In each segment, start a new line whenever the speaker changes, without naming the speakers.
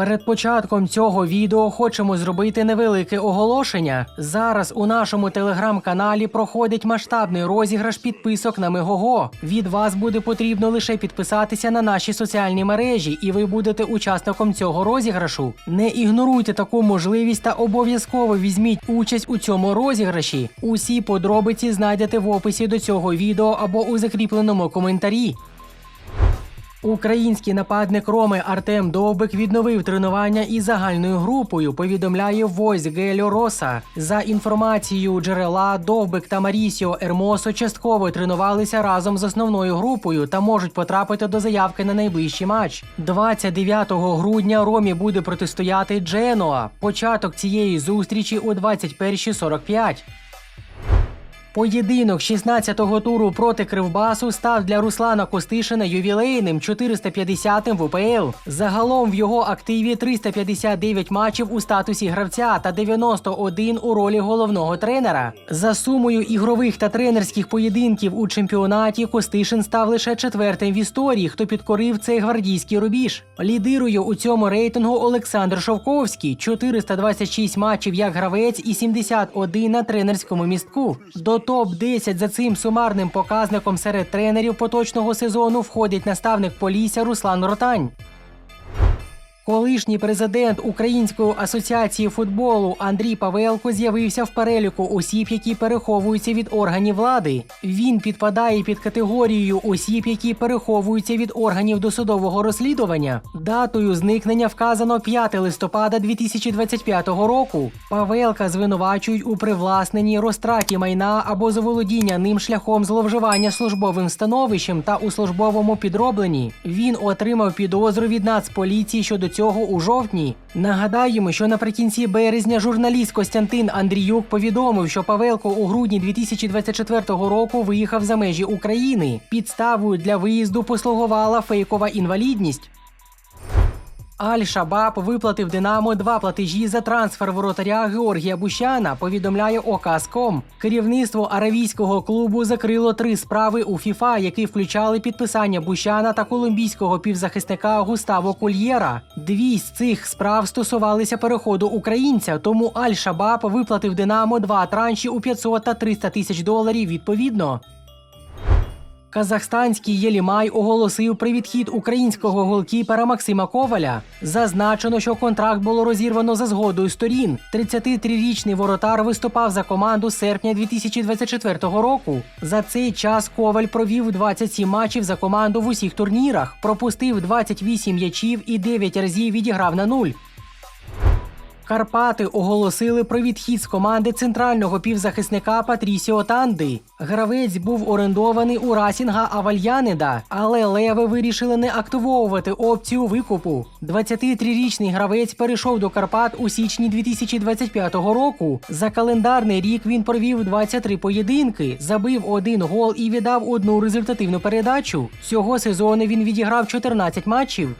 Перед початком цього відео хочемо зробити невелике оголошення. Зараз у нашому телеграм-каналі проходить масштабний розіграш підписок на Мегого. Від вас буде потрібно лише підписатися на наші соціальні мережі, і ви будете учасником цього розіграшу. Не ігноруйте таку можливість та обов'язково візьміть участь у цьому розіграші. Усі подробиці знайдете в описі до цього відео або у закріпленому коментарі. Український нападник Роми Артем Довбик відновив тренування із загальною групою. Повідомляє Voice Гельо Роса. За інформацією джерела, Довбик та Марісіо Ермосо частково тренувалися разом з основною групою та можуть потрапити до заявки на найближчий матч. 29 грудня Ромі буде протистояти Дженоа. Початок цієї зустрічі у 21.45. Поєдинок 16-го туру проти Кривбасу став для Руслана Костишина ювілейним 450-м в УПЛ. Загалом в його активі 359 матчів у статусі гравця та 91 у ролі головного тренера. За сумою ігрових та тренерських поєдинків у чемпіонаті Костишин став лише четвертим в історії, хто підкорив цей гвардійський рубіж. Лідирує у цьому рейтингу Олександр Шовковський 426 матчів як гравець і 71 на тренерському містку. До топ-10 за цим сумарним показником серед тренерів поточного сезону входить наставник Полісся Руслан Ротань. Колишній президент Української асоціації футболу Андрій Павелко з'явився в переліку осіб, які переховуються від органів влади. Він підпадає під категорію осіб, які переховуються від органів досудового розслідування. Датою зникнення вказано 5 листопада 2025 року. Павелка звинувачують у привласненні розтраті майна або заволодіння ним шляхом зловживання службовим становищем та у службовому підробленні. Він отримав підозру від Нацполіції щодо цього у жовтні. Нагадаємо, що наприкінці березня журналіст Костянтин Андріюк повідомив, що Павелко у грудні 2024 року виїхав за межі України. Підставою для виїзду послугувала фейкова інвалідність. Аль-Шабаб виплатив Динамо два платежі за трансфер воротаря Георгія Бущана, повідомляє ОКАСКОМ. Керівництво аравійського клубу закрило три справи у ФІФА, які включали підписання Бущана та колумбійського півзахисника Густаво Кульєра. Дві з цих справ стосувалися переходу українця, тому Аль-Шабаб виплатив Динамо два транші у 500 та 300 тисяч доларів відповідно. Казахстанський Єлімай оголосив про відхід українського голкіпера Максима Коваля. Зазначено, що контракт було розірвано за згодою сторін. 33-річний воротар виступав за команду з серпня 2024 року. За цей час Коваль провів 27 матчів за команду в усіх турнірах, пропустив 28 м'ячів і 9 разів відіграв на нуль. Карпати оголосили про відхід з команди центрального півзахисника Патрісіо Танди. Гравець був орендований у Расінга Авальянеда, але Леви вирішили не активовувати опцію викупу. 23-річний гравець перейшов до Карпат у січні 2025 року. За календарний рік він провів 23 поєдинки, забив один гол і віддав одну результативну передачу. Цього сезону він відіграв 14 матчів.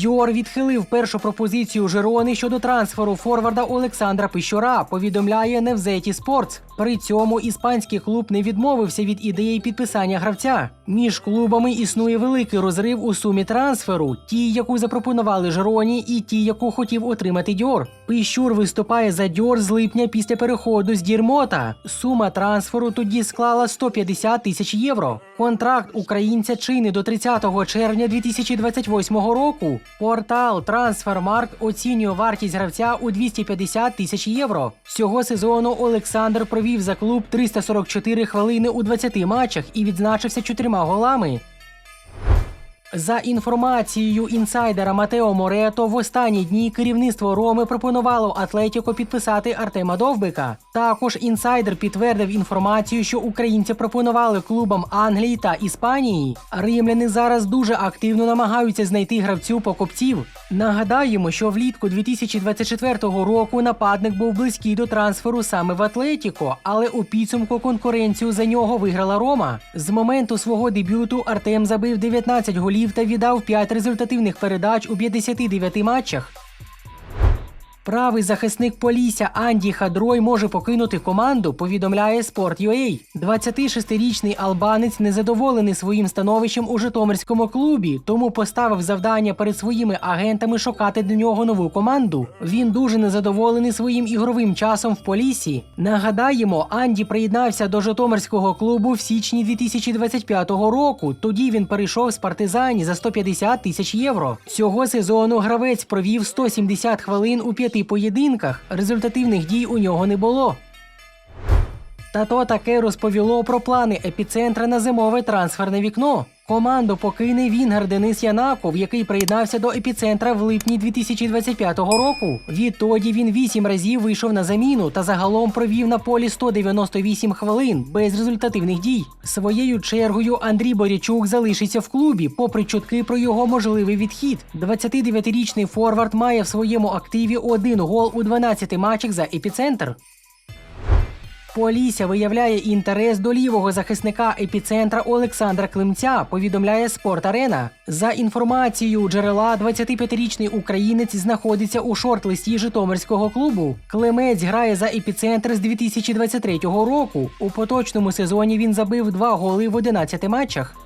Дьор відхилив першу пропозицію Жерони щодо трансферу форварда Олександра Пищора. Повідомляє Невзеті Спортс. При цьому іспанський клуб не відмовився від ідеї підписання гравця. Між клубами існує великий розрив у сумі трансферу: ті, яку запропонували Жероні, і ті, яку хотів отримати Дьор. Пищур виступає за Дьор з липня після переходу з Дірмота. Сума трансферу тоді склала 150 тисяч євро. Контракт українця чинний до 30 червня 2028 року. Портал Transfermarkt оцінює вартість гравця у 250 тисяч євро. Цього сезону Олександр провів за клуб 344 хвилини у 20 матчах і відзначився чотирма голами. За інформацією інсайдера Матео Морето, в останні дні керівництво Роми пропонувало Атлетіко підписати Артема Довбика. Також інсайдер підтвердив інформацію, що українці пропонували клубам Англії та Іспанії. Римляни зараз дуже активно намагаються знайти гравцю покупців. Нагадаємо, що влітку 2024 року нападник був близький до трансферу саме в Атлетіко, але у підсумку конкуренцію за нього виграла Рома. З моменту свого дебюту Артем забив 19 голів та віддав 5 результативних передач у 59 матчах. Правий захисник Полісся Анді Хадрой може покинути команду, повідомляє Sport.ua. 26-річний албанець незадоволений своїм становищем у Житомирському клубі, тому поставив завдання перед своїми агентами шукати для нього нову команду. Він дуже незадоволений своїм ігровим часом в Поліссі. Нагадаємо, Анді приєднався до Житомирського клубу в січні 2025 року. Тоді він перейшов з партизані за 150 тисяч євро. Цього сезону гравець провів 170 хвилин у п'яти поєдинках. Результативних дій у нього не було. Та то таке розповіло про плани епіцентра на зимове трансферне вікно. Команду покине Вінгер Денис Янаков, який приєднався до епіцентра в липні 2025 року. Відтоді він вісім разів вийшов на заміну та загалом провів на полі 198 хвилин без результативних дій. Своєю чергою Андрій Борячук залишиться в клубі, попри чутки про його можливий відхід. 29-річний форвард має в своєму активі один гол у 12 матчах за епіцентр. Полісся виявляє інтерес до лівого захисника епіцентра Олександра Климця, повідомляє Спорт Арена. За інформацією джерела, 25-річний українець знаходиться у шорт-листі Житомирського клубу. Климець грає за епіцентр з 2023 року. У поточному сезоні він забив два голи в 11 матчах.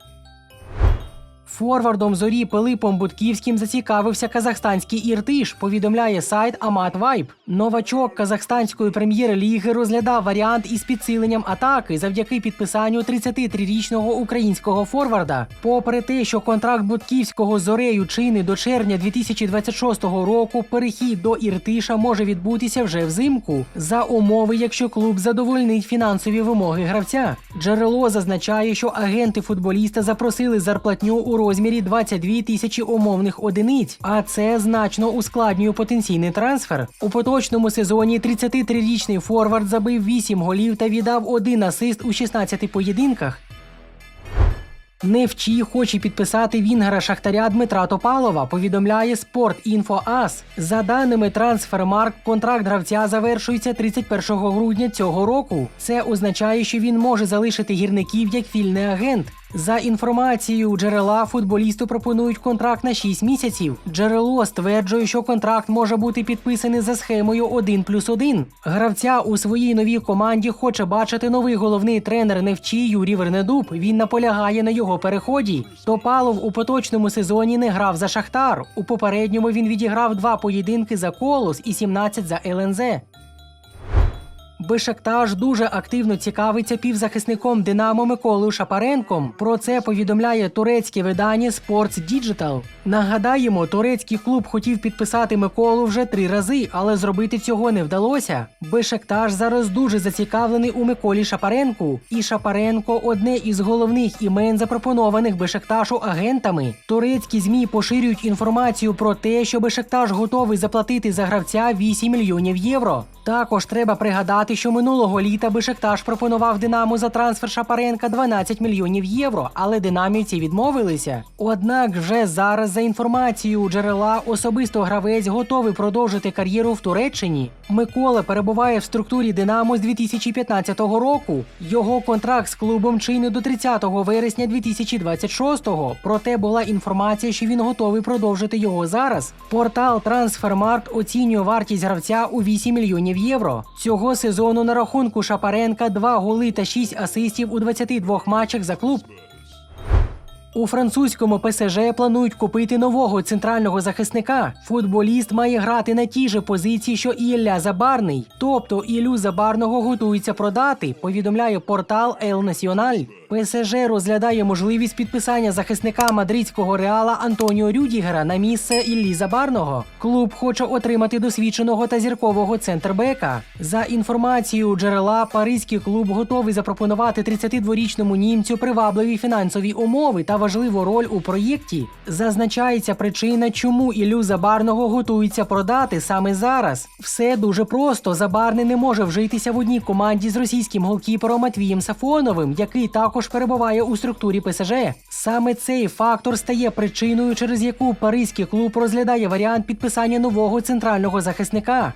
Форвардом зорі Пилипом Будківським зацікавився казахстанський іртиш, повідомляє сайт Амат Вайб. Новачок казахстанської прем'єр-ліги розглядав варіант із підсиленням атаки завдяки підписанню 33-річного українського форварда. Попри те, що контракт Будківського з зорею чини до червня 2026 року, перехід до іртиша може відбутися вже взимку за умови, якщо клуб задовольнить фінансові вимоги гравця. Джерело зазначає, що агенти футболіста запросили зарплатню у розмірі 22 тисячі умовних одиниць, а це значно ускладнює потенційний трансфер. У поточному сезоні 33-річний форвард забив 8 голів та віддав один асист у 16 поєдинках. Невчі хоче підписати вінгера Шахтаря Дмитра Топалова, повідомляє Спортінфо Ас. За даними Трансфермарк, контракт гравця завершується 31 грудня цього року. Це означає, що він може залишити гірників як вільний агент. За інформацією джерела, футболісту пропонують контракт на 6 місяців. Джерело стверджує, що контракт може бути підписаний за схемою 1 плюс 1. Гравця у своїй новій команді хоче бачити новий головний тренер Невчі Юрій Вернедуб. Він наполягає на його переході. Топалов у поточному сезоні не грав за Шахтар. У попередньому він відіграв два поєдинки за Колос і 17 за ЛНЗ. Бешактаж дуже активно цікавиться півзахисником Динамо Миколою Шапаренком. Про це повідомляє турецьке видання Sports Digital. Нагадаємо, турецький клуб хотів підписати Миколу вже три рази, але зробити цього не вдалося. Бешактаж зараз дуже зацікавлений у Миколі Шапаренку. І Шапаренко одне із головних імен, запропонованих Бешакташу агентами. Турецькі змі поширюють інформацію про те, що Бешакташ готовий заплатити за гравця 8 мільйонів євро. Також треба пригадати, що минулого літа Бешекташ пропонував Динамо за трансфер Шапаренка 12 мільйонів євро, але динамівці відмовилися. Однак вже зараз, за інформацією джерела, особисто гравець готовий продовжити кар'єру в Туреччині. Микола перебуває в структурі Динамо з 2015 року. Його контракт з клубом чинний до 30 вересня 2026-го. Проте була інформація, що він готовий продовжити його зараз. Портал Трансфермаркт оцінює вартість гравця у 8 мільйонів євро. Цього сезону на рахунку Шапаренка 2 голи та 6 асистів у 22 матчах за клуб. У французькому ПСЖ планують купити нового центрального захисника. Футболіст має грати на тій же позиції, що і Ілля Забарний. Тобто Іллю Забарного готуються продати, повідомляє портал Ел Nacional. ПСЖ розглядає можливість підписання захисника мадридського реала Антоніо Рюдігера на місце Іллі Забарного. Клуб хоче отримати досвідченого та зіркового центрбека. За інформацією джерела, паризький клуб готовий запропонувати 32-річному німцю привабливі фінансові умови та важливу роль у проєкті. Зазначається причина, чому Іллю Забарного готуються продати саме зараз. Все дуже просто. Забарний не може вжитися в одній команді з російським голкіпером Матвієм Сафоновим, який також перебуває у структурі ПСЖ. Саме цей фактор стає причиною, через яку паризький клуб розглядає варіант підписання нового центрального захисника.